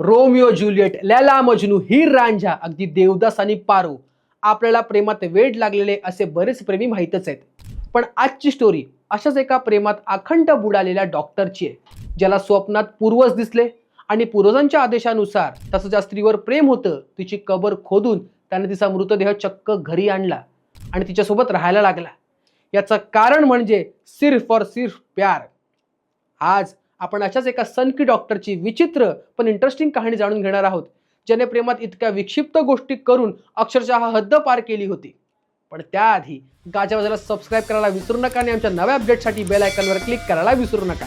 Romeo Juliet Laila Majnu Heer Ranjha अगदी देवदास आणि पारो. आपल्याला प्रेमात वेड लागलेले असे बरेच प्रेमी माहीतच आहेत. पण आजची स्टोरी अशाच एका प्रेमात अखंड बुडालेल्या डॉक्टरची आहे ज्याला स्वप्नात पूर्वज दिसले आणि पूर्वजांच्या आदेशानुसार तसं ज्या स्त्रीवर प्रेम होतं तिची कबर खोदून त्याने तिचा मृतदेह चक्क घरी आणला आणि तिच्यासोबत राहायला लागला. याचं कारण म्हणजे सिर्फ और सिर्फ प्यार. आज आपण अशाच एका सनकी डॉक्टरची विचित्र पण इंटरेस्टिंग कहाणी जाणून घेणार आहोत ज्याने प्रेमात इतक्या विक्षिप्त गोष्टी करून अक्षरशः हद्द पार केली होती. पण त्याआधी गाजावाजाला सबस्क्राईब करायला विसरू नका आणि आमच्या नव्या अपडेटसाठी बेल आयकॉनवर क्लिक करायला विसरू नका.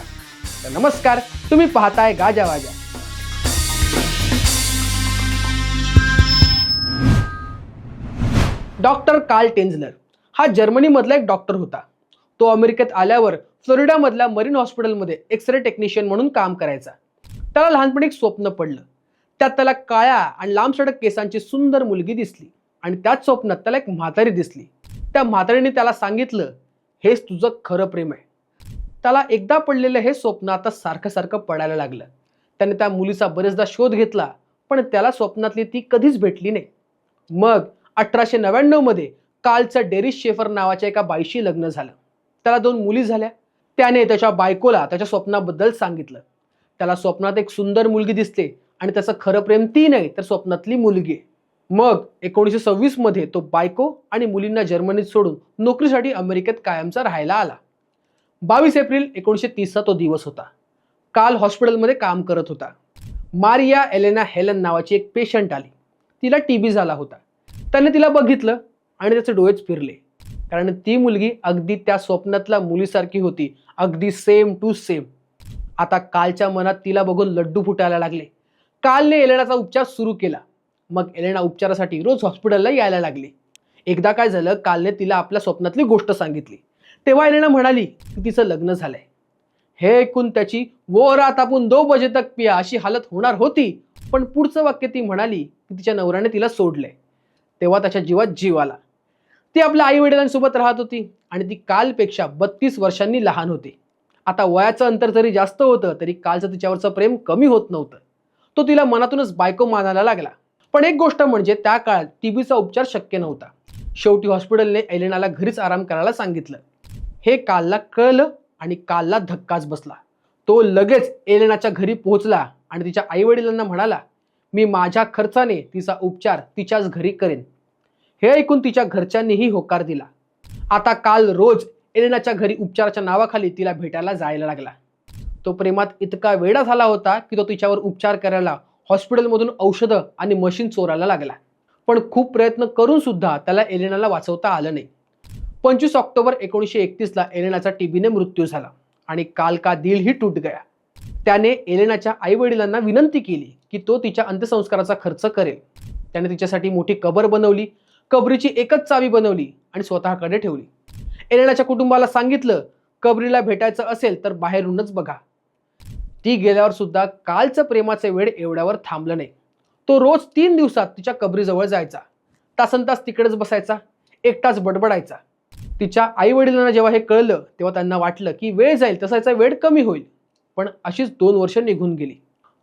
तर नमस्कार तुम्ही पाहताय गाजावाजा डॉक्टर कार्ल टेन्झलर हा जर्मनीमधला एक डॉक्टर होता. तो अमेरिकेत आल्यावर फ्लोरिडामधल्या मरीन हॉस्पिटलमध्ये एक्सरे टेक्निशियन म्हणून काम करायचा. त्याला लहानपणी एक स्वप्न पडलं. त्यात त्याला काळ्या आणि लांब सडक केसांची सुंदर मुलगी दिसली आणि त्याच स्वप्नात त्याला एक म्हातारी दिसली. त्या म्हातारीने त्याला सांगितलं हेच तुझं खरं प्रेम आहे. त्याला एकदा पडलेलं हे स्वप्न आता सारखं सारखं पडायला लागलं. त्याने त्या मुलीचा बरेचदा शोध घेतला पण त्याला स्वप्नातली ती कधीच भेटली नाही. मग अठराशे नव्याण्णवमध्ये कालचं डेरिस शेफर नावाच्या एका बाईशी लग्न झालं. त्याला दोन मुली झाल्या. त्याने त्याच्या बायकोला त्याच्या स्वप्नाबद्दल सांगितलं. त्याला स्वप्नात एक सुंदर मुलगी दिसते आणि त्याचं खरं प्रेम ती नाही तर स्वप्नातली मुलगी आहे. मग एकोणीसशे सव्वीसमध्ये तो बायको आणि मुलींना जर्मनीत सोडून नोकरीसाठी अमेरिकेत कायमचा राहायला आला. बावीस एप्रिल एकोणीसशे तीसचा तो दिवस होता. काल हॉस्पिटलमध्ये काम करत होता. मारिया एलेना हेलन नावाची एक पेशंट आली. तिला टी बी झाला होता. त्याने तिला बघितलं आणि त्याचे डोळेच फिरले. कारण ती मुलगी अगदी त्या स्वप्नातल्या मुलीसारखी होती. अगदी सेम टू सेम आता कालच्या मनात तिला बघून लड्डू फुटायला लागले. कालने एलेनाचा उपचार सुरू केला. मग एलेना उपचारासाठी रोज हॉस्पिटलला यायला लागली. एकदा काय झालं कालने तिला आपल्या स्वप्नातली गोष्ट सांगितली. तेव्हा एलेना म्हणाली की तिचं लग्न झालंय. हे ऐकून त्याची वो रात आपण दो बजे तक पिया अशी हालत होणार होती. पण पुढचं वाक्य ती म्हणाली की तिच्या नवऱ्याने तिला सोडलंय. तेव्हा त्याच्या जीवात जीव आला. ती आपल्या आई वडिलांसोबत राहत होती आणि ती कालपेक्षा बत्तीस वर्षांनी लहान होती. आता वयाचं अंतर जरी जास्त होतं तरी कालचं तिच्यावरचं प्रेम कमी होत नव्हतं. तो तिला मनातूनच बायको मानायला लागला. पण एक गोष्ट म्हणजे त्या काळात टीबीचा उपचार शक्य नव्हता. शेवटी हॉस्पिटलने एलेनाला घरीच आराम करायला सांगितलं. हे कालला कळलं आणि कालला धक्काच बसला. तो लगेच एलेनाच्या घरी पोहोचला आणि तिच्या आईवडिलांना म्हणाला मी माझ्या खर्चाने तिचा उपचार तिच्याच घरी करेन. हे ऐकून तिच्या घरच्यांनीही होकार दिला. आता काल रोज एलेनाच्या घरी उपचाराच्या नावाखाली तिला भेटायला जायला लागला. तो प्रेमात इतका वेडा झाला होता की तो तिच्यावर उपचार करायला हॉस्पिटलमधून औषधं आणि मशीन चोरायला लागला. पण खूप प्रयत्न करून सुद्धा त्याला एलेनाला वाचवता आलं नाही. पंचवीस ऑक्टोबर एकोणीसशे एकतीसला एलेनाचा टीबीने मृत्यू झाला आणि काल का दिल ही गया. त्याने एलेनाच्या आईवडिलांना विनंती केली की तो तिच्या अंत्यसंस्काराचा खर्च करेल. त्याने तिच्यासाठी मोठी कबर बनवली कबरीची एकच चावी बनवली आणि स्वतःकडे ठेवली. एलेनाच्या कुटुंबाला सांगितलं कबरीला भेटायचं असेल तर बाहेरूनच बघा. ती गेल्यावर सुद्धा कालचं प्रेमाचे वेळ एवढ्यावर थांबलं नाही. तो रोज तीन दिवसात तिच्या कबरीजवळ जायचा. तासन तास तिकडेच बसायचा एकटाच बडबडायचा. तिच्या आई वडिलांना जेव्हा हे कळलं तेव्हा त्यांना वाटलं की वेळ जाईल तसाचा वेळ कमी होईल. पण अशीच दोन वर्ष निघून गेली.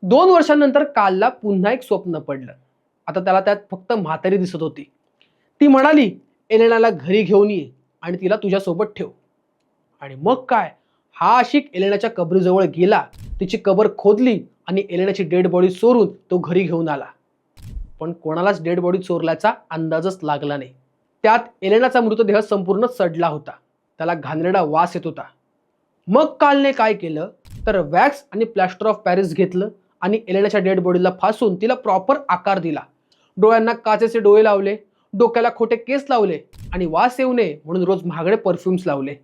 दोन वर्षांनंतर कालला पुन्हा एक स्वप्न पडलं. आता त्याला त्यात फक्त म्हातारी दिसत होती. ती म्हणाली एलेनाला घरी घेऊन ये आणि तिला तुझ्यासोबत ठेव. आणि मग काय? हा आशिक एलेनाच्या कबरीजवळ गेला. तिची कबर खोदली आणि एलेनाची डेड बॉडी चोरून तो घरी घेऊन आला. पण कोणालाच डेड बॉडी चोरल्याचा अंदाजच लागला नाही. त्यात एलेनाचा मृतदेह संपूर्ण सडला होता. त्याला घाणेरडा वास येत होता. मग कालने काय केलं? तर वॅक्स आणि प्लॅस्टर ऑफ पॅरिस घेतलं आणि एलेनाच्या डेड बॉडीला फासून तिला प्रॉपर आकार दिला. डोळ्यांना काचेचे डोळे लावले. डोक्याला खोटे केस लावले आणि वास येऊ नये म्हणून रोज महागडे परफ्युम्स लावले.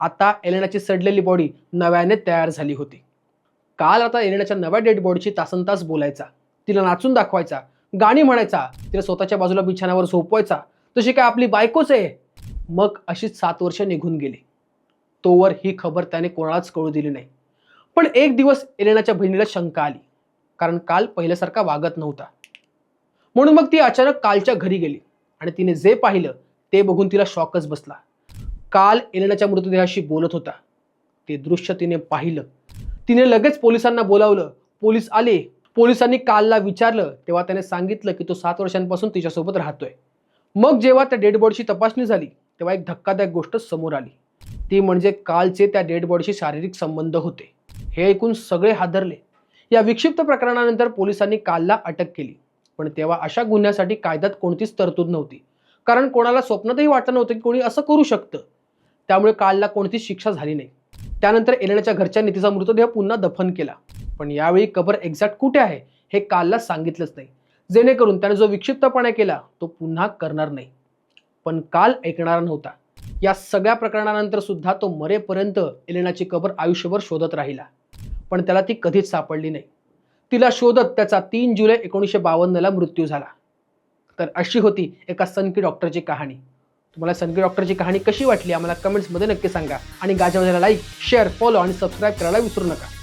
आता एलेनाची सडलेली बॉडी नव्याने तयार झाली होती. काल आता एलेनाच्या नव्या डेड बॉडीची तासन तास बोलायचा तिला नाचून दाखवायचा गाणी म्हणायचा तिला स्वतःच्या बाजूला बिछाण्यावर झोपवायचा तशी काय आपली बायकोच आहे? मग अशीच सात वर्ष निघून गेली. तोवर ही खबर त्याने कोणालाच कळू दिली नाही. पण एक दिवस एलेनाच्या बहिणीला शंका आली कारण काल पहिल्यासारखा वागत नव्हता. म्हणून मग ती अचानक कालच्या घरी गेली. आणि तिने जे पाहिलं ते बघून तिला शॉकच बसला. काल एलेनाच्या मृतदेहाशी बोलत होता. ते दृश्य तिने पाहिलं. तिने लगेच पोलिसांना बोलावलं. पोलीस आले. पोलिसांनी कालला विचारलं. तेव्हा त्याने सांगितलं की तो सात वर्षांपासून तिच्यासोबत राहतोय. मग जेव्हा त्या डेड बॉडीची तपासणी झाली तेव्हा एक धक्कादायक गोष्ट समोर आली. ती म्हणजे कालचे त्या डेड बॉडीशी शारीरिक संबंध होते. हे ऐकून सगळे हादरले. या विक्षिप्त प्रकरणानंतर पोलिसांनी कालला अटक केली. पण तेव्हा अशा गुन्ह्यासाठी कायद्यात कोणतीच तरतूद नव्हती. कारण कोणाला स्वप्नातही वाटलं नव्हतं की कोणी असं करू शकतं. त्यामुळे कालला कोणतीच शिक्षा झाली नाही. त्यानंतर एलेनाच्या घरच्या तिचा मृतदेह पुन्हा दफन केला. पण यावेळी कबर एक्झॅक्ट कुठे आहे हे कालला सांगितलंच नाही. जेणेकरून त्याने जो विक्षिप्तपणा केला तो पुन्हा करणार नाही. पण काल ऐकणारा नव्हता. या सगळ्या प्रकरणानंतर सुद्धा तो मरेपर्यंत एलेनाची कबर आयुष्यभर शोधत राहिला. पण त्याला ती कधीच सापडली नाही. तिला शोधत त्याचा तीन जुलै एकोणीसशे बावन्नला मृत्यू झाला. तर अशी होती एका सनकी डॉक्टरची कहाणी. तुम्हाला सनकी डॉक्टरची कहाणी कशी वाटली? आम्हाला कमेंट्समध्ये नक्की सांगा. आणि गाजावाजाला लाईक शेअर फॉलो आणि सबस्क्राईब करायला विसरू नका.